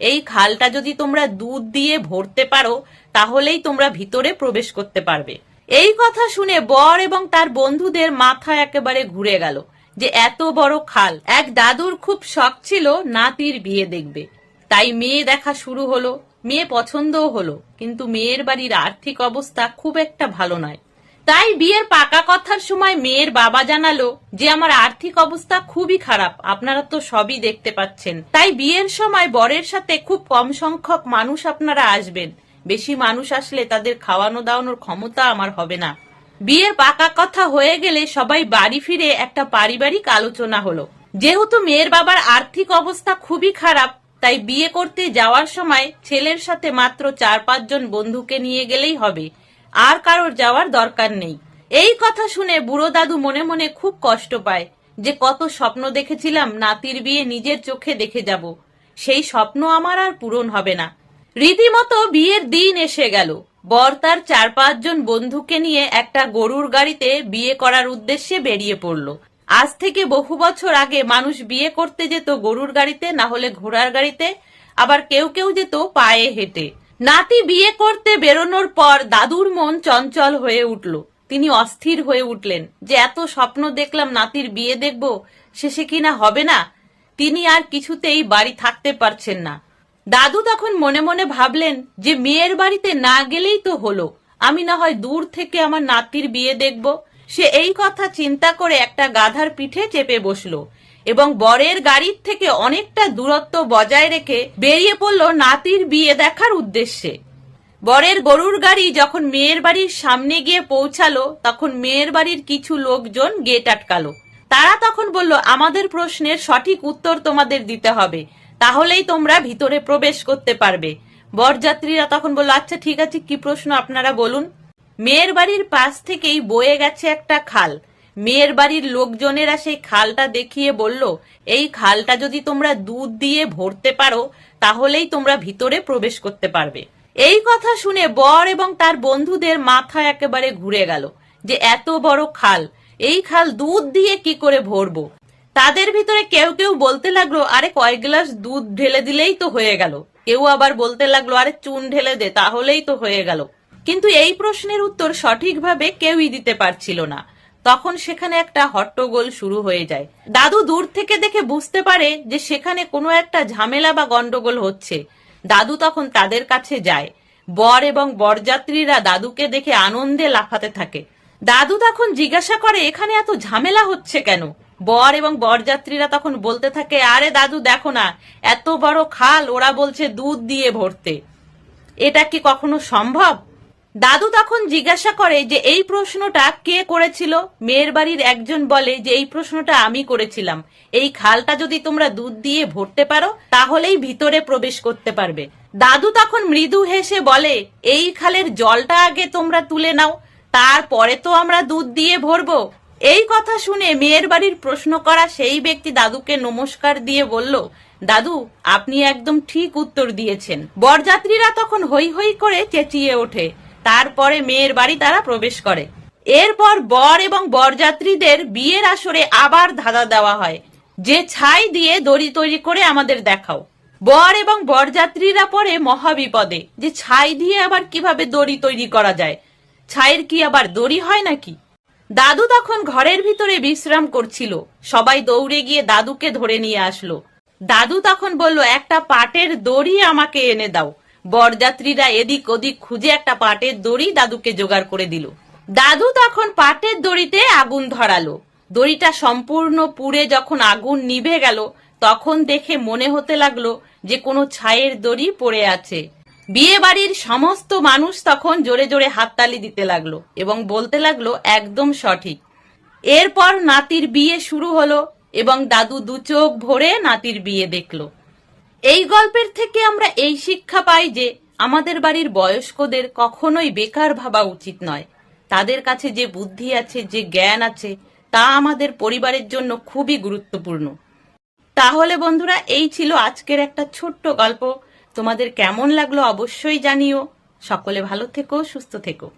এই খালটা যদি তোমরা দুধ দিয়ে ভরতে পারো, তাহলেই তোমরা ভিতরে প্রবেশ করতে পারবে। এই কথা শুনে বর এবং তার বন্ধুদের মাথা একেবারে ঘুরে গেল যে এত বড় খাল। এক দাদুর খুব শখ ছিল নাতির বিয়ে দেখবে। তাই মেয়ে দেখা শুরু হলো, মেয়ে পছন্দও হলো, কিন্তু মেয়ের বাড়ির আর্থিক অবস্থা খুব একটা ভালো নয়। তাই বিয়ের পাকা কথার সময় মেয়ের বাবা জানালো যে আমার আর্থিক অবস্থা খুবই খারাপ। আপনারা তো সবই দেখতে পাচ্ছেন। তাই বিয়ের সময় বরের সাথে খুব কম সংখ্যক মানুষ আপনারা আসবেন। বেশি মানুষ আসলে তাদের খাওয়ানো দাওয়ানোর ক্ষমতা আমার হবে না। বিয়ের পাকা কথা হয়ে গেলে সবাই বাড়ি ফিরে একটা পারিবারিক আলোচনা হলো। যেহেতু মেয়ের বাবার আর্থিক অবস্থা খুবই খারাপ, তাই বিয়ে করতে যাওয়ার সময় ছেলের সাথে মাত্র চার পাঁচজন বন্ধুকে নিয়ে গেলেই হবে। আর কারোর যাওয়ার দরকার নেই। এই কথা শুনে বুড়ো দাদু মনে মনে খুব কষ্ট পায় যে কত স্বপ্ন দেখেছিলাম নাতির বিয়ে নিজের চোখে দেখে যাব। সেই স্বপ্ন আমার আর পূরণ হবে না। রীতিমতো বিয়ের দিন এসে গেল। বর তার চার পাঁচজন বন্ধুকে নিয়ে একটা গরুর গাড়িতে বিয়ে করার উদ্দেশ্যে বেরিয়ে পড়ল। আজ থেকে বহু বছর আগে মানুষ বিয়ে করতে যেত গরুর গাড়িতে, না হলে ঘোড়ার গাড়িতে, আবার কেউ কেউ যেত পায়ে হেঁটে। নাতি বিয়ে করতে বেরোনোর পর দাদুর মন চঞ্চল হয়ে উঠল। তিনি অস্থির হয়ে উঠলেন। যে এত স্বপ্ন দেখলাম নাতির বিয়ে দেখব, শেষে কিনা হবে না? তিনি আর কিছুতেই বাড়ি থাকতে পারছেন না। দাদু তখন মনে মনে ভাবলেন যে মেয়ের বাড়িতে না গেলেই তো হলো। আমি না হয় দূর থেকে আমার নাতির বিয়ে দেখব সে এই কথা চিন্তা করে একটা গাধার পিঠে চেপে বসল এবং বরের গাড়ির থেকে অনেকটা দূরত্ব বজায় রেখে বেরিয়ে পড়ল নাতির বিয়ে দেখার উদ্দেশ্যে। বরের গরুর গাড়ি যখন মেয়ের বাড়ির সামনে গিয়ে পৌঁছালো, তখন মেয়ের বাড়ির কিছু লোকজন গেট আটকালো। তারা তখন বলল, আমাদের প্রশ্নের সঠিক উত্তর তোমাদের দিতে হবে, তাহলেই তোমরা ভিতরে প্রবেশ করতে পারবে। বরযাত্রীরা তখন বলল আচ্ছা ঠিক আছে, কি প্রশ্ন আপনারা বলুন। মেয়ের বাড়ির পাশ থেকেই বয়ে গেছে একটা খাল। মেয়ের বাড়ির লোকজনেরা সেই খালটা দেখিয়ে বলল, এই খালটা যদি তোমরা দুধ দিয়ে ভরতে পারো, তাহলেই তোমরা ভিতরে প্রবেশ করতে পারবে। এই কথা শুনে বর এবং তার বন্ধুদের মাথা একেবারে ঘুরে গেল যে এত বড় খাল, এই খাল দুধ দিয়ে কি করে ভরবো? তাদের ভিতরে কেউ কেউ বলতে লাগল, আরে কয়েক গ্লাস দুধ ঢেলে দিলেই তো হয়ে গেল। কেউ আবার বলতে লাগল, আরে চুন ঢেলে দে, তাহলেই তো হয়ে গেল। কিন্তু এই প্রশ্নের উত্তর সঠিকভাবে কেউই দিতে পারছিল না। তখন সেখানে একটা হট্টগোল শুরু হয়ে যায়। দাদু দূর থেকে দেখে বুঝতে পারে যে সেখানে কোনো একটা ঝামেলা বা গন্ডগোল হচ্ছে। দাদু তখন তাদের কাছে যায়। বর এবং বরযাত্রীরা দাদুকে দেখে আনন্দে লাফাতে থাকে। দাদু তখন জিজ্ঞাসা করে, এখানে এত ঝামেলা হচ্ছে কেন? বর এবং বরযাত্রীরা তখন বলতে থাকে, আরে দাদু, দেখো না, এত বড় খাল, ওরা বলছে দুধ দিয়ে ভরতে। এটা কি কখনো সম্ভব? দাদু তখন জিজ্ঞাসা করে যে এই প্রশ্নটা কে করেছিল? মেয়ের বাড়ির একজন বলে যে এই প্রশ্নটা আমি করেছিলাম। এই খালটা যদি তোমরা দুধ দিয়ে ভরতে পারো, তাহলেই ভিতরে প্রবেশ করতে পারবে। দাদু তখন মৃদু হেসে বলে, এই খালের জলটা আগে তোমরা তুলে নাও, তারপরে তো আমরা দুধ দিয়ে ভরবো। এই কথা শুনে মেয়ের বাড়ির প্রশ্ন করা সেই ব্যক্তি দাদুকে নমস্কার দিয়ে বলল, দাদু, আপনি একদম ঠিক উত্তর দিয়েছেন। বরযাত্রীরা তখন হই হই করে চেঁচিয়ে ওঠে। তারপরে মেয়ের বাড়ি তারা প্রবেশ করে। এরপর বর এবং বরযাত্রীদের বিয়ের আসরে আবার ধাঁধা দেওয়া হয়। যে ছাই দিয়ে দড়ি তৈরি করে আমাদের দেখাও। বর এবং বরযাত্রীরা পরে মহাবিপদে, যে ছাই দিয়ে আবার কীভাবে দড়ি তৈরি করা যায়? ছাইয়ের কি আবার দড়ি হয় নাকি? দাদু তখন ঘরের ভিতরে বিশ্রাম করছিল। সবাই দৌড়ে গিয়ে দাদুকে ধরে নিয়ে আসলো। দাদু তখন বলল, একটা পাটের দড়ি আমাকে এনে দাও। বরযাত্রীরা এদিক ওদিক খুঁজে একটা পাটের দড়ি দাদুকে জোগাড় করে দিল। দাদু তখন পাটের দড়িতে আগুন ধরালো। দড়িটা সম্পূর্ণ পুড়ে যখন আগুন নিভে গেল, তখন দেখে মনে হতে লাগল যে কোনো ছায়ের দড়ি পড়ে আছে। বিয়ে বাড়ির সমস্ত মানুষ তখন জোরে জোরে হাততালি দিতে লাগল এবং বলতে লাগল একদম সঠিক। এরপর নাতির বিয়ে শুরু হলো এবং দাদু দু চোখ ভরে নাতির বিয়ে দেখল। এই গল্পের থেকে আমরা এই শিক্ষা পাই যে আমাদের বাড়ির বয়স্কদের কখনোই বেকার ভাবা উচিত নয়। তাদের কাছে যে বুদ্ধি আছে, যে জ্ঞান আছে, তা আমাদের পরিবারের জন্য খুবই গুরুত্বপূর্ণ। তাহলে বন্ধুরা, এই ছিল আজকের একটা ছোট্ট গল্প। তোমাদের কেমন লাগল অবশ্যই জানিও। সকলে ভালো থেকো, সুস্থ থেকো।